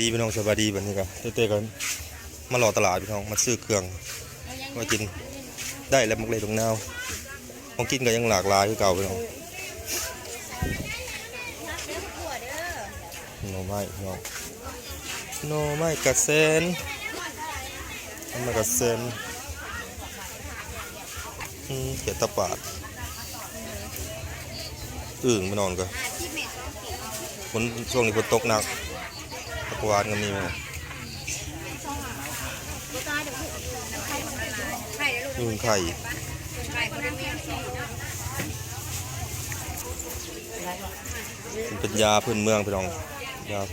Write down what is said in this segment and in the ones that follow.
ดีพี่น้องสบายดีแบบนี้ก็เต้ๆกันมารอตลาดพี่น้องมาซื้อเครื่องมากินได้แล้วมักเลยตรงนาวของกินก็ยังหลากหลายคือเก่าพี่น้องหน่อไม้พี่น้องหน่อไม้กระเซนหน่อไม้กระเซนอืมเขียดตะปาดอึ่งมานอนก็ฝนช่วงนี้ฝนตกหนัก กวานก็มีไหมอึ่ไข่เป็นยาพื้นเมืองพี่น้องยาเ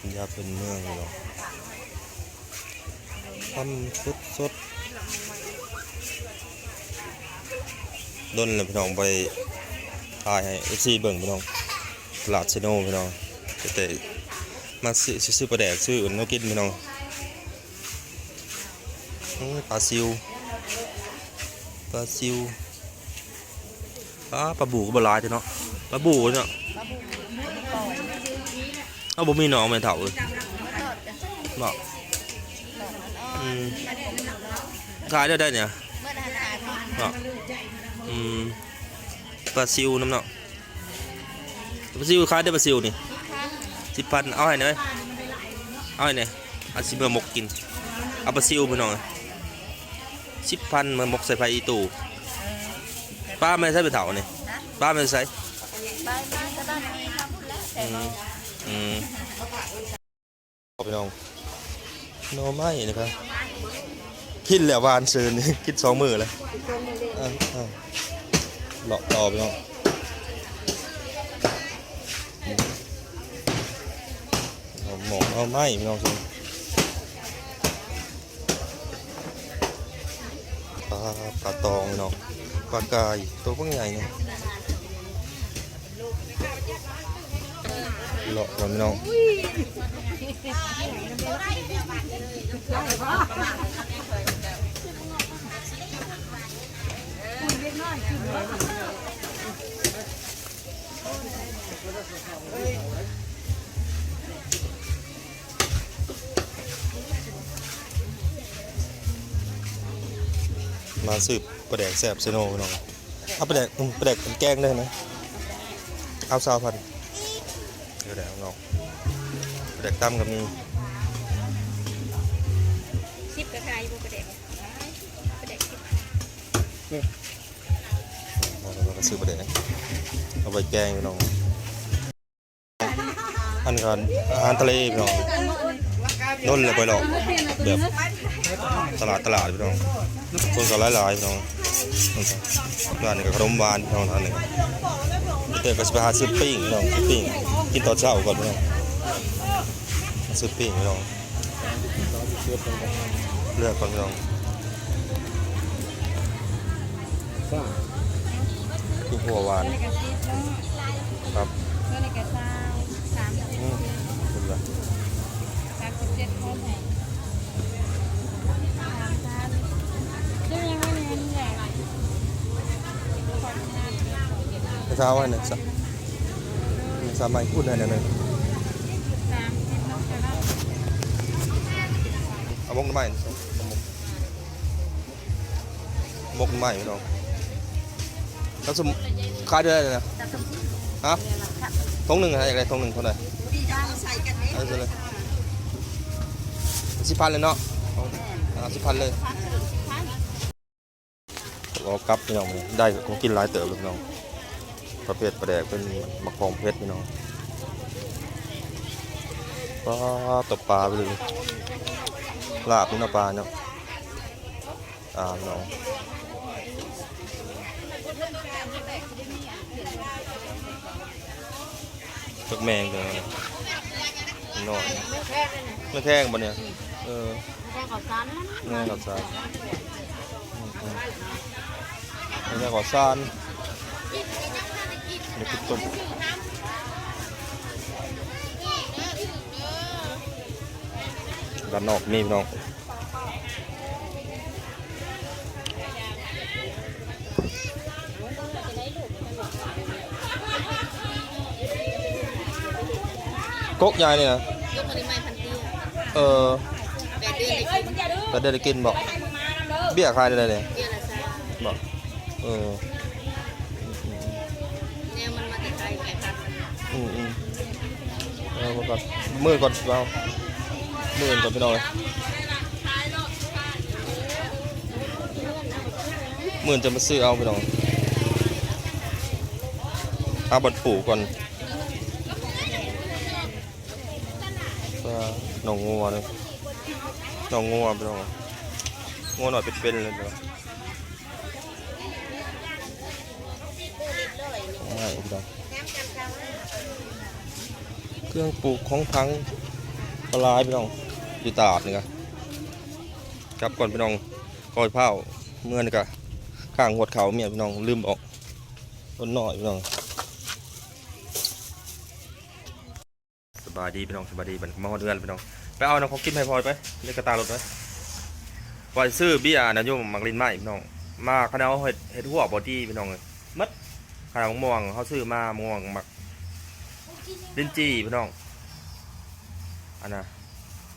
ป็นยาพื้นเมืองพี่น้องทำสดสดด้นเลยพี่น้องไปถ่ายให้เอฟซีเบิ่งพี่น้อง ลาดเชโนพี่น้องแต่มาซื้อซื้อปลาแดกซื้ออื่นมากินพี่น้องปลาซิวปลาซิวปลาปลาบูก็บลายเด้อเนาะปลาบูเนาะเอาบ่มีหนองแม่เฒ่าเอ้ยเนาะอืมขายได้ได้เนี่ยเนาะอืมปลาซิวน้ำเนาะ ปลาซิวขายได้ปลาซิวนี่สิบพันเอาให้หน่อยเอาให้หน่อยเอาสิเมื่อมกกินเอาปลาซิวไปหน่อยสิบพันมันบกใส่ไฟอีตู่ป้าไม่ใช่ไปเถาเนี่ยป้าไม่ใช่ไปนอนนอืมอืมพี่น้องหน่อไม้นะครับกินแล้ววานซื้อนี่กินสองมือเลยอะอะเลาะต่อพี่น้อง อืมหมกเอาไม้พี่น้องซื้อปลาปลาตองพี่น้องปลากายตัวพวกใหญ่เนี่ยเลาะก่อนพี่น้องเฮ้ย มาสืบปลาแดกแซ่บเซโนพี่น้องเอาปลาแดกอืมปลาแดกเป็นแกงได้ไหมเอาสาวพันเดี๋ยวแดกน้องเด็กตั้มกับมีสิบกระไทยบุกระเด็กกระเด็กสิบเราเราก็ซื้อประเด็นเอาไปแกงพี่น้องอันนี้กันอาหารทะเลพี่น้องนุ่นเลยไปหรอกแบบตลาดตลาดพี่น้อง คนก็หลายๆพี่น้องร้านนี้ก็ขนมหวานพี่น้องท่านหนึ่งเด็กก็จะไปหาซื้อปิ้งพี่น้องปิ้งกินตอนเช้าก่อนพี่น้องซื้อปิ้งพี่น้องเลือกก่อนพี่น้องคือหัวหวานครับเมื่อไรกระเช้าสามสิบอืมคุณละ กระเช้าให้หน่ยสักสามใบพูดให้หน่อยหนึ่งสามสิบน้องจะรับเอามกน้ำไม้เอามกมกน้ำไม้พี่น้องแล้วสมขายได้เลยนะฮะทงหนึ่งอะไรอย่าไรทงหนึ่งเท่าไหร่เอาไปเลยสิบพันเลยเนาะเอาเอสิบพันเลยรากลับพี่น้องเลยได้ของกินหลายเติบเลยพี่น้อง ประเภทปลาแดกเป็นมะกองเพชรพี่น้องปลาตบปลาไปเลยลาบนี่เนาะปลาเนาะอ่าเนาะตึกแมงเลยนะนอนไม่แข้งปะเนี่ยเออแค่ขอสามนะแง่กับซานอืมอืมไม่ใช่ขอซาน เดี๋ยวคุดต้มด้านนอกนี่พี่น้องกกยายเนี่ยนะยกมาในไม้พันเตี้ยเออแปดเดือนเลยกินก็ได้กินบอก เบี้ยขายได้เลยเนี่ยเบี้ยละซ่าบอกเออ เนี่ยมันมาแต่ไทยแก่พันมัน อืมอืมเอา ก่อนมือก่อนเอามือก่อนพี่น้องเลยมือจะมาซื้อเอาพี่น้องเอาบัตรปู่ก่อนหนองงัวเลยหนองงัวพี่น้องงัวหน่อยเป็นๆเลยเดี๋ยวไม่พี่น้อง รื่องปลูกของพังปลายพี่น้องอยู่ตลาดนี่ครับกลับก่อนพี่น้องกอยเผาเมื่อนี่ก็ข้างหัวเขาเมียพี่น้องลืมออกต้นหน่อยพี่น้องสบายดีพี่น้องสบายดีบันมาฮอเดือนพี่น้องไปเอาน้ำของกินให้พลอยไปเรียกกระตารถไปพลอยซื้อเบี้ยนะโยมมักลินไม้พี่น้องมาคณะเอาเห็ดเห็ดหัวบอดี้พี่น้องเลยมัดขนาดม่วงเขาซื้อมาม่วงมัก ลิ้นจี่พี่น้องอันน่ะ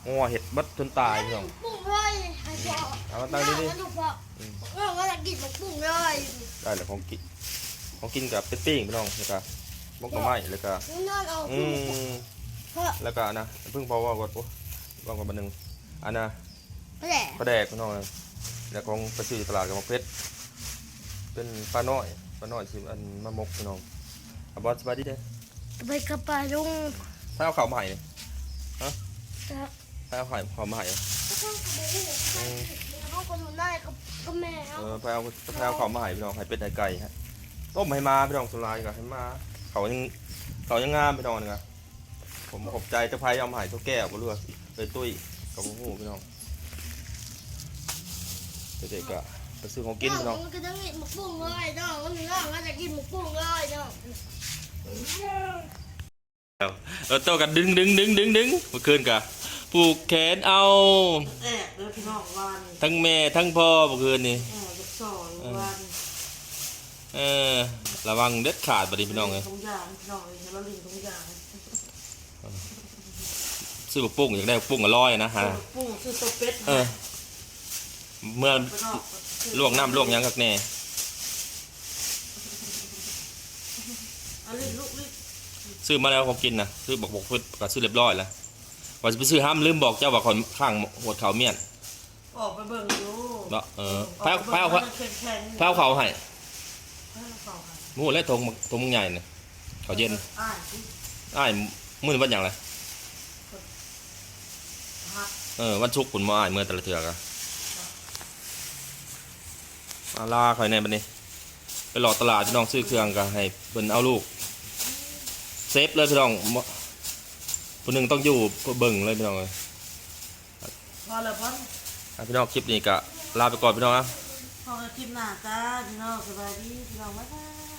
งัวเห็ดบัดจนตายพี่น้องปุ้งเลยไอ้พ่อเอามาตั้งดิดิลูกพ่อเออก็จะกินมันปุ้งเลยได้แล้วของกินของกินกับเป็ดปิ้งพี่น้องแล้วก็บกกระไม้แล้วก็นอนเอาอืปุ้งมเพื่อแล้วก็อันนะเพิ่งพอว่าก่อนโอ้วางก่อนบันหนึ่งอันน่ะไม่แหละปลาแดกพี่น้องนะแล้วของไปซื้อตลาดกับมะเพชรเป็นปลาน้อยปลาน้อยสิอันมะมกพี่น้องอาบอสสบายดีเด้ อไปกระปาลุงถ้าเอาข้าวมาใหม่เนี่ยถ้าเอาข้าวข้าวมาใหม่อืมเขาคนหนูได้กับกับแม่เอเขาอไปเอาไปเอาเขามาให้พี่น้องให้เป็ดให้ไก่ฮะต้มให้มาพี่น้องสุรายก็ให้มาเขายังเขายังงามพี่น้องนี่ครับผมขอบใจเจ้าพายเอามาให้เจ้าแก้วบ่เลือกเลยตุ้ยกับหูพี่น้องเด็กๆก็ไปซื้อของกินพี่น้องมันก็จะกินหมกปุ้งเลยน้องมันน้องก็จะกินหมกปุ้งเลยน้อง เออโตกันดึงดึงดึงดึงดึงเมื่อคืนกะผูกแขนเอา แอบแล้วพี่น้องวันทั้งแม่ทั้งพ่อเมื่อคืนนี่ แอบจะสอนวันเออ ระวังเด็ดขาดบัดนี้พี่น้องเลยทุกอย่างพี่น้องเลยแล้วลิงทุกอย่างซื้อปุ้งอยากได้บักปุ้งอร่อยนะฮะ ปุ้งซื้อตัวเป็ดเออ เมื่อลวกน้ำลวกหยังกักแน่ เอาลิงลูกลิงซื้อมาแล้วของกินนะซื้อบอกบอกเพื่อนก็ซื้อเรียบร้อยแล้วว่าจะไปซื้อห้ามลืมบอกเจ้าว่าคนข้างหัวเขาเมียนออกไปเบิ่งดูเนาะเออแพ้วแพ้วแข็งแข็งแพ้วเขาให้แพ้วเขาค่ะหมูและทงทงมึงใหญ่เนี่ยเขาเย็นอ่านที่อ้ายมื้อนี้วันหยังไรฮักเออวันชุกร์คุณมาอ้ายเมื่อแต่ละเถื่อกะมาลาคอยในบัดนี้ไปหลอกตลาดพี่น้องซื้อเครื่องก็ให้เพิ่นเอาลูก เซฟเลยพี่น้องบ่ผู้หนึ่งต้องอยู่เบิ่งเลยพี่น้องเลยพอแล้วพ่ออะพี่น้องคลิปนี้ก็ลาไปก่อนพี่น้องนะพอกันคลิปหน้าจ้าพี่น้องสบายดีพี่น้องบ๊ายบาย